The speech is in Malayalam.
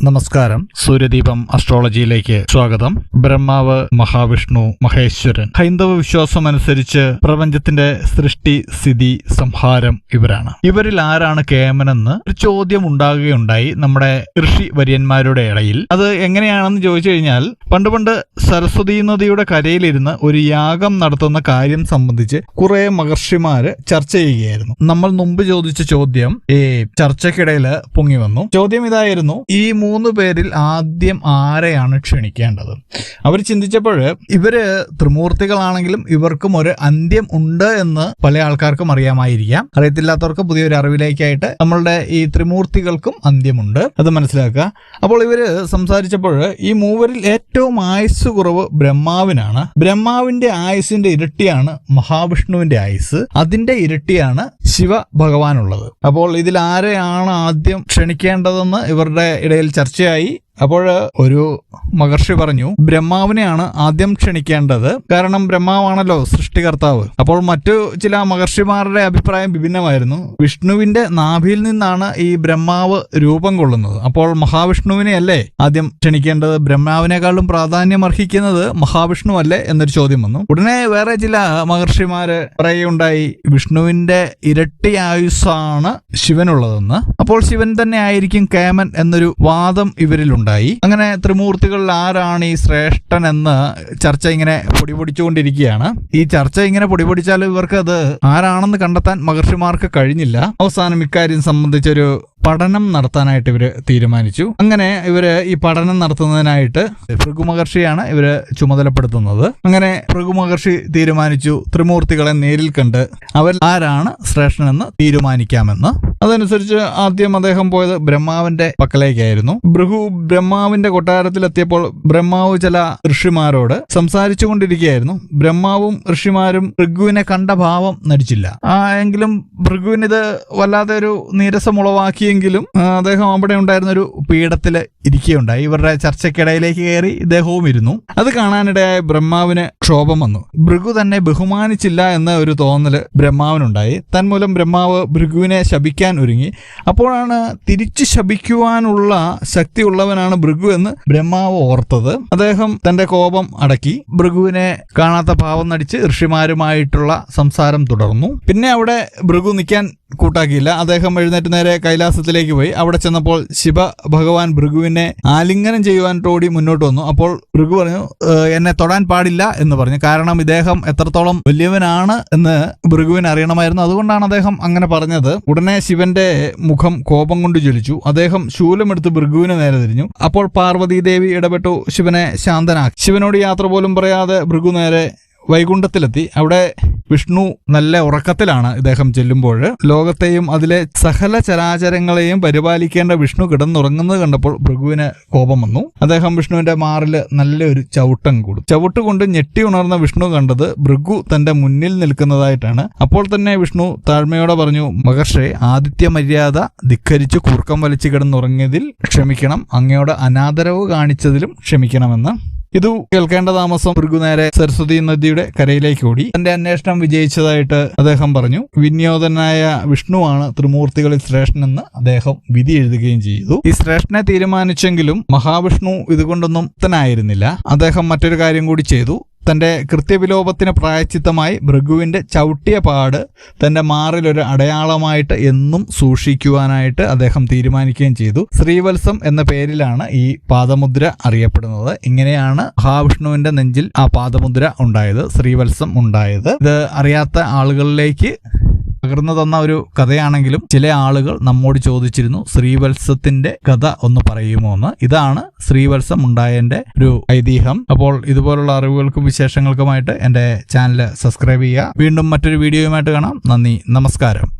നമസ്കാരം. സൂര്യദീപം അസ്ട്രോളജിയിലേക്ക് സ്വാഗതം. ബ്രഹ്മാവ് മഹാവിഷ്ണു മഹേശ്വരൻ. ഹൈന്ദവ വിശ്വാസം അനുസരിച്ച് പ്രപഞ്ചത്തിന്റെ സൃഷ്ടി സ്ഥിതി സംഹാരം ഇവരാണ്. ഇവരിൽ ആരാണ് കേമനെന്ന് ഒരു ചോദ്യം ഉണ്ടാകുകയുണ്ടായി നമ്മുടെ ഋഷി വര്യന്മാരുടെ ഇടയിൽ. അത് എങ്ങനെയാണെന്ന് ചോദിച്ചു കഴിഞ്ഞാൽ പണ്ട് പണ്ട് സരസ്വതി നദിയുടെ കരയിലിരുന്ന് ഒരു യാഗം നടത്തുന്ന കാര്യം സംബന്ധിച്ച് കുറെ മഹർഷിമാര് ചർച്ച ചെയ്യുകയായിരുന്നു. നമ്മൾ മുമ്പ് ചോദിച്ച ചോദ്യം ഈ ചർച്ചയ്ക്കിടയിൽ പൊങ്ങി വന്നു. ചോദ്യം ഇതായിരുന്നു ഈ മൂന്ന് പേരിൽ ആദ്യം ആരെയാണ് ക്ഷണിക്കേണ്ടത്? അവർ ചിന്തിച്ചപ്പോൾ ഇവർ ത്രിമൂർത്തികളാണെങ്കിലും ഇവർക്കും ഒരു അന്ത്യം ഉണ്ട് എന്ന് പല ആൾക്കാർക്കും അറിയാമായിരിക്കാം. അറിയത്തില്ലാത്തവർക്ക് പുതിയൊരു അറിവിലേക്കായിട്ട് നമ്മളുടെ ഈ ത്രിമൂർത്തികൾക്കും അന്ത്യമുണ്ട്. അത് മനസ്സിലാക്കുക. അപ്പോൾ ഇവർ സംസാരിച്ചപ്പോൾ ഈ മൂവരിൽ ഏറ്റവും ആയുസ് കുറവ് ബ്രഹ്മാവിനാണ്. ബ്രഹ്മാവിന്റെ ആയുസിന്റെ ഇരട്ടിയാണ് മഹാവിഷ്ണുവിന്റെ ആയുസ്. അതിന്റെ ഇരട്ടിയാണ് ശിവ ഭഗവാനുള്ളത് അപ്പോൾ ഇതിൽ ആരെയാണ് ആദ്യം ക്ഷണിക്കേണ്ടതെന്ന് ഇവരുടെ ഇടയിൽ ചർച്ചയായി. അപ്പോൾ ഒരു മഹർഷി പറഞ്ഞു ബ്രഹ്മാവിനെയാണ് ആദ്യം ക്ഷണിക്കേണ്ടത്. കാരണം ബ്രഹ്മാവാണല്ലോ സൃഷ്ടികർത്താവ്. അപ്പോൾ മറ്റു ചില മഹർഷിമാരുടെ അഭിപ്രായം വിഭിന്നമായിരുന്നു. വിഷ്ണുവിന്റെ നാഭിയിൽ നിന്നാണ് ഈ ബ്രഹ്മാവ് രൂപം കൊള്ളുന്നത്. അപ്പോൾ മഹാവിഷ്ണുവിനെ അല്ലേ ആദ്യം ക്ഷണിക്കേണ്ടത്? ബ്രഹ്മാവിനേക്കാളും പ്രാധാന്യം അർഹിക്കുന്നത് മഹാവിഷ്ണു അല്ലേ എന്നൊരു ചോദ്യം വന്നു. ഉടനെ വേറെ ചില മഹർഷിമാര് പറയുകയുണ്ടായി വിഷ്ണുവിന്റെ ഇരട്ടി ആയുസ്സാണ് ശിവനുള്ളതെന്ന്. അപ്പോൾ ശിവൻ തന്നെ ആയിരിക്കും കേമൻ എന്നൊരു വാദം ഇവരിലുണ്ടായി അങ്ങനെ ത്രിമൂർത്തികളിൽ ആരാണ് ഈ ശ്രേഷ്ഠൻ എന്ന് ചർച്ച ഇങ്ങനെ പൊടിപൊടിച്ചുകൊണ്ടിരിക്കുകയാണ്. ഈ ചർച്ച ഇങ്ങനെ പൊടിപൊടിച്ചാൽ ഇവർക്ക് അത് ആരാണെന്ന് കണ്ടെത്താൻ മഹർഷിമാർക്ക് കഴിഞ്ഞില്ല. അവസാനം ഇക്കാര്യം സംബന്ധിച്ചൊരു പഠനം നടത്താനായിട്ട് ഇവർ തീരുമാനിച്ചു. അങ്ങനെ ഇവർ ഈ പഠനം നടത്തുന്നതിനായിട്ട് ഭൃഗു മഹർഷിയാണ് ഇവർ ചുമതലപ്പെടുത്തുന്നത്. അങ്ങനെ ഭൃഗു മഹർഷി തീരുമാനിച്ചു ത്രിമൂർത്തികളെ നേരിൽ കണ്ട് അവർ ആരാണ് ശ്രേഷ്ഠനെന്ന് തീരുമാനിക്കാമെന്ന്. അതനുസരിച്ച് ആദ്യം അദ്ദേഹം പോയത് ബ്രഹ്മാവിന്റെ പക്കലേക്കായിരുന്നു. ഭൃഗു ബ്രഹ്മാവിന്റെ കൊട്ടാരത്തിലെത്തിയപ്പോൾ ബ്രഹ്മാവ് ചില ഋഷിമാരോട് സംസാരിച്ചു കൊണ്ടിരിക്കുകയായിരുന്നു ബ്രഹ്മാവും ഋഷിമാരും ഭൃഗുവിനെ കണ്ട ഭാവം നടിച്ചില്ല. ആ എങ്കിലും ഭൃഗുവിന് ഇത് വല്ലാതെ ഒരു നീരസം ആ, അദ്ദേഹം അവിടെ ഉണ്ടായിരുന്ന ഒരു പീഠത്തിൽ ഇരിക്കുകയുണ്ടായി. ഇവരുടെ ചർച്ചയ്ക്കിടയിലേക്ക് കയറി ഇദ്ദേഹവും ഇരുന്നു. അത് കാണാനിടയായ ബ്രഹ്മാവിന് ക്ഷോഭം വന്നു. ഭൃഗു തന്നെ ബഹുമാനിച്ചില്ല എന്ന ഒരു തോന്നൽ ബ്രഹ്മാവിനുണ്ടായി. തന്മൂലം ബ്രഹ്മാവ് ഭൃഗുവിനെ ശപിക്കാൻ ഒരുങ്ങി. അപ്പോഴാണ് തിരിച്ചു ശപിക്കുവാനുള്ള ശക്തി ഉള്ളവനാണ് ഭൃഗു എന്ന് ബ്രഹ്മാവ് ഓർത്തത്. അദ്ദേഹം തന്റെ കോപം അടക്കി ഭൃഗുവിനെ കാണാത്ത ഭാവം നടിച്ച് ഋഷിമാരുമായിട്ടുള്ള സംസാരം തുടർന്നു. പിന്നെ അവിടെ ഭൃഗു നിൽക്കാൻ കൂട്ടാക്കിയില്ല. അദ്ദേഹം എഴുന്നേറ്റ് നേരെ കൈലാസത്തിലേക്ക് പോയി. അവിടെ ചെന്നപ്പോൾ ശിവ ഭഗവാൻ ഭൃഗുവിനെ ആലിംഗനം ചെയ്യുവാൻ ഓടി മുന്നോട്ട് വന്നു. അപ്പോൾ ഭൃഗു പറഞ്ഞു എന്നെ തൊടാൻ പാടില്ല എന്ന് പറഞ്ഞു. കാരണം ഇദ്ദേഹം എത്രത്തോളം വലിയവനാണ് എന്ന് ഭൃഗുവിന് അറിയണമായിരുന്നു. അതുകൊണ്ടാണ് അദ്ദേഹം അങ്ങനെ പറഞ്ഞത്. ഉടനെ ശിവന്റെ മുഖം കോപം കൊണ്ട് ജ്വലിച്ചു. അദ്ദേഹം ശൂലമെടുത്ത് ഭൃഗുവിന് നേരെ തിരിഞ്ഞു. അപ്പോൾ പാർവതി ദേവി ഇടപെട്ടു. ശിവനെ ശാന്തനാക്കി. ശിവനോട് യാത്ര പോലും പറയാതെ ഭൃഗു നേരെ വൈകുണ്ഠത്തിലെത്തി. അവിടെ വിഷ്ണു നല്ല ഉറക്കത്തിലാണ് ഇദ്ദേഹം ചെല്ലുമ്പോൾ. ലോകത്തെയും അതിലെ സകല ചരാചരങ്ങളെയും പരിപാലിക്കേണ്ട വിഷ്ണു കിടന്നുറങ്ങുന്നത് കണ്ടപ്പോൾ ഭൃഗുവിന് കോപം വന്നു. അദ്ദേഹം വിഷ്ണുവിന്റെ മാറിൽ നല്ലൊരു ചവിട്ടം കൂടും. ചവിട്ട് കൊണ്ട് ഞെട്ടി ഉണർന്ന വിഷ്ണു കണ്ടത് ഭൃഗു തന്റെ മുന്നിൽ നിൽക്കുന്നതായിട്ടാണ്. അപ്പോൾ തന്നെ വിഷ്ണു താഴ്മയോടെ പറഞ്ഞു മഹർഷെ ആദിത്യ മര്യാദ ധിക്കരിച്ച് കൂർക്കം വലിച്ചു കിടന്നുറങ്ങിയതിൽ ക്ഷമിക്കണം. അങ്ങയോട് അനാദരവ് കാണിച്ചതിലും ക്ഷമിക്കണമെന്ന്. ഇത് കേൾക്കേണ്ട താമസം ഭൃഗു നേരെ സരസ്വതി നദിയുടെ കരയിലേക്ക് ഓടി. തന്റെ അന്വേഷണം വിജയിച്ചതായിട്ട് അദ്ദേഹം പറഞ്ഞു. വിന്യോദനായ വിഷ്ണുവാണ് ത്രിമൂർത്തികളിൽ ശ്രേഷ്ഠനെന്ന് അദ്ദേഹം വിധി എഴുതുകയും ചെയ്തു. ഈ ശ്രേഷ്ഠനെ തീരുമാനിച്ചെങ്കിലും മഹാവിഷ്ണു ഇതുകൊണ്ടൊന്നും തനായിരുന്നില്ല. അദ്ദേഹം മറ്റൊരു കാര്യം കൂടി ചെയ്തു. തന്റെ കൃത്യവിലോപത്തിന് പ്രായച്ചിത്തമായി ഭൃഗുവിന്റെ ചവിട്ടിയ പാട് തന്റെ മാറിലൊരു അടയാളമായിട്ട് എന്നും സൂക്ഷിക്കുവാനായിട്ട് അദ്ദേഹം തീരുമാനിക്കുകയും ചെയ്തു. ശ്രീവത്സം എന്ന പേരിലാണ് ഈ പാദമുദ്ര അറിയപ്പെടുന്നത്. ഇങ്ങനെയാണ് മഹാവിഷ്ണുവിന്റെ നെഞ്ചിൽ ആ പാദമുദ്ര ഉണ്ടായത് ശ്രീവത്സം ഉണ്ടായത്. ഇത് അറിയാത്ത ആളുകളിലേക്ക് പകർന്നു തന്ന ഒരു കഥയാണെങ്കിലും ചില ആളുകൾ നമ്മോട് ചോദിച്ചിരുന്നു ശ്രീവത്സത്തിന്റെ കഥ ഒന്ന് പറയുമോ എന്ന്. ഇതാണ് ശ്രീവത്സം ഉണ്ടായതിന്റെ ഒരു ഐതിഹ്യം. അപ്പോൾ ഇതുപോലുള്ള അറിവുകൾക്കും വിശേഷങ്ങൾക്കുമായിട്ട് എന്റെ ചാനൽ സബ്സ്ക്രൈബ് ചെയ്യുക. വീണ്ടും മറ്റൊരു വീഡിയോയുമായിട്ട് കാണാം. നന്ദി നമസ്കാരം.